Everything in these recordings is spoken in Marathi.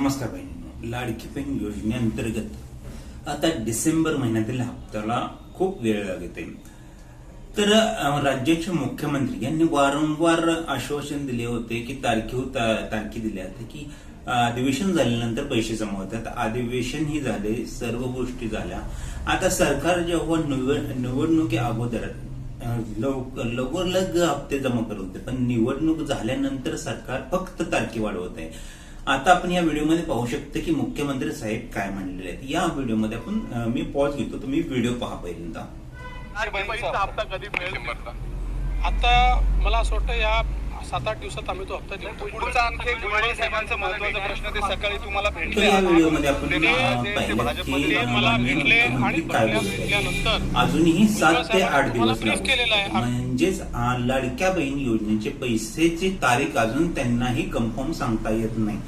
नमस्कार बहिणींनो लाडकी बहीण योजनेअंतर्गत आता डिसेंबर महिन्यातील हप्त्याला खूप वेळ लागते तर राज्याचे मुख्यमंत्री यांनी वारंवार आश्वासन दिले होते की तारखे तारखे दिल्या होत्या की अधिवेशन झाल्यानंतर पैसे जमा होतात अधिवेशन ही झाले सर्व गोष्टी झाल्या. आता सरकार जेव्हा निवड निवडणुकी अगोदर लवकर लग हप्ते जमा करत होते पण निवडणूक झाल्यानंतर सरकार फक्त तारखे वाढवत आहे. आता आपण या व्हिडिओमध्ये पाहू शकतो की मुख्यमंत्री साहेब काय म्हणलेले आहेत. या व्हिडिओमध्ये आपण मी पॉज घेतो तुम्ही व्हिडिओ पहा पहिल्यांदा. हप्ता कधी आता मला असं वाटतं या सात आठ दिवसात आम्ही तो हप्ता देऊ पुढचा आणखी साहेबांचा महत्त्वाचा प्रश्न ते सकाळी तुम्हाला भेटले. ते- भाजपमध्ये मला भेटले आणि भेटल्यानंतर अजूनही सात ते आठ दिवस केलेलं आहे. म्हणजेच लाडक्या बहीण योजनेचे पैसेची तारीख अजून त्यांनाही कन्फर्म सांगता येत नाही.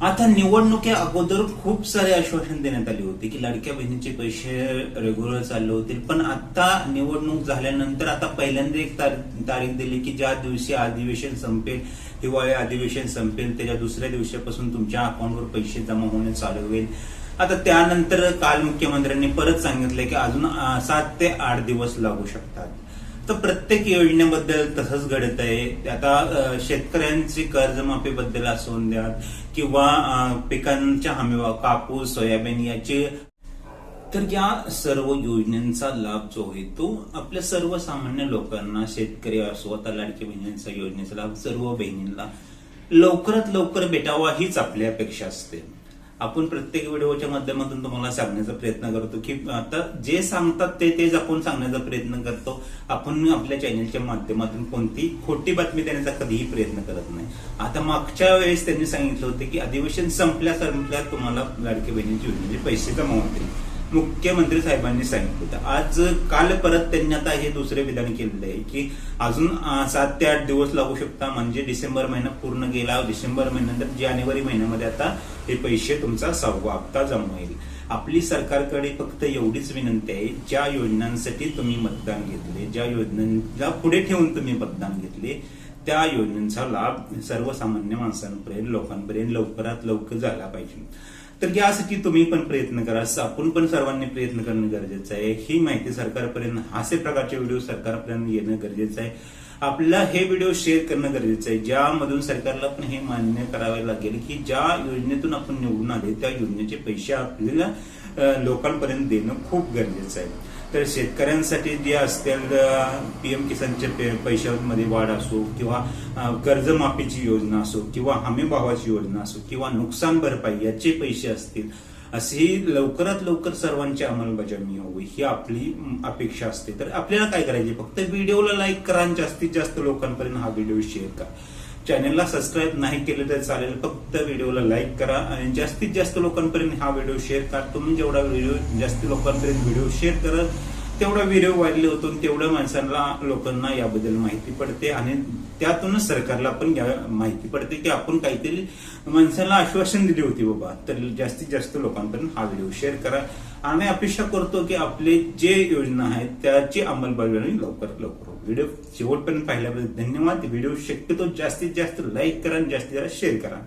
आता निवडणुकी अगोदर खूप सारे आश्वासन देण्यात आले होते की लाडक्या बहिणीचे पैसे रेग्युलर चालले होतील. पण आता निवडणूक झाल्यानंतर आता पहिल्यांदा एक तारीख दिली की ज्या दिवशी अधिवेशन संपेल हिवाळी अधिवेशन संपेल त्याच्या दुसऱ्या दिवसापासून तुमच्या अकाउंटवर पैसे जमा होणे चालू होईल. आता त्यानंतर काल मुख्यमंत्र्यांनी परत सांगितलं की अजून सात ते आठ दिवस लागू शकतात. तर प्रत्येक योजनेबद्दल तसंच घडत आहे आता शेतकऱ्यांचे शेतकऱ्यांची कर्जमाफीबद्दल असून द्या किंवा पिकांच्या हमी कापूस सोयाबीन याचे तर या सर्व योजनांचा लाभ जो आहे तो आपल्या सर्वसामान्य लोकांना शेतकरी असो आता लाडकी बहिणींचा योजनेचा लाभ सर्व बहिणींना लवकरात लवकर भेटावा हीच आपली अपेक्षा असते. आपण प्रत्येक व्हिडिओच्या माध्यमातून तुम्हाला सांगण्याचा प्रयत्न करतो की आता जे सांगतात ते तेच आपण सांगण्याचा प्रयत्न करतो. आपण आपल्या चॅनलच्या माध्यमातून कोणती खोटी बातमी देण्याचा कधीही प्रयत्न करत नाही. आता मागच्या वेळेस त्यांनी सांगितलं होतं की अधिवेशन संपल्या संपल्या तुम्हाला लाडकी बहिणीची योजनेचे म्हणजे पैसे जमा होतील मुख्यमंत्री साहेबांनी सांगितलं होतं. आज काल परत त्यांनी आता हे दुसरे विधान केलेलं आहे की अजून सात ते आठ दिवस लागू शकता म्हणजे डिसेंबर महिना पूर्ण गेला डिसेंबर महिन्यानंतर जानेवारी महिन्यामध्ये आता हे पैसे तुमचा सहावा हप्ता जमा होईल. आपली सरकारकडे फक्त एवढीच विनंती आहे ज्या योजनांसाठी तुम्ही मतदान घेतले ज्या योजनांना पुढे ठेवून तुम्ही मतदान घेतले त्या योजनांचा लाभ सर्वसामान्य माणसांपर्यंत लोकांपर्यंत लवकरात लवकर झाला पाहिजे. तर यासाठी तुम्ही पण प्रयत्न करा. आपण पण सर्वांनी प्रयत्न करणं गरजेचं आहे. ही माहिती सरकारपर्यंत असे प्रकारचे व्हिडिओ सरकारपर्यंत येणं गरजेचं आहे. आपल्याला हे व्हिडिओ शेअर करणं गरजेचं आहे. ज्यामधून सरकारला पण हे मान्य करावे लागेल की ज्या योजनेतून आपण निवडून आले त्या योजनेचे पैसे आपल्याला लोकांपर्यंत देणं खूप गरजेचं आहे. तर शेतकऱ्यांसाठी जे असतील पीएम किसानच्या पे- पैशामध्ये वाढ असो किंवा कर्जमाफीची योजना असो किंवा हमी भावाची योजना असो किंवा नुकसान भरपाई याचे पैसे असतील अशी लवकरात लवकर सर्वांची अंमलबजावणी व्हावी ही आपली अपेक्षा असते. तर आपल्याला काय करायचे? फक्त व्हिडिओला लाईक करा आणि जास्तीत जास्त लोकांपर्यंत हा व्हिडिओ शेअर करा. चॅनलला सबस्क्राईब नाही केलं तर चालेल. फक्त व्हिडिओला लाईक करा आणि जास्तीत जास्त लोकांपर्यंत हा व्हिडिओ शेअर करा. तुम्ही जेवढा व्हिडिओ जास्त लोकांपर्यंत व्हिडिओ शेअर करत तेवढा व्हिडिओ वाढले होतो आणि तेवढं माणसांना लोकांना याबद्दल माहिती पडते आणि त्यातूनच सरकारला पण माहिती पडते की आपण काहीतरी माणसांना आश्वासन दिली होती बाबा. तर जास्तीत जास्त लोकांपर्यंत हा व्हिडिओ शेअर करा. आणि अपेक्षा करतो की आपले जे योजना आहेत त्याची अंमलबजावणी लवकरात लवकर व्हिडिओ शेवटपर्यंत पाहिल्याबद्दल धन्यवाद. व्हिडिओ शक्यतो जास्तीत जास्त लाईक करा आणि जास्तीत जास्त शेअर करा.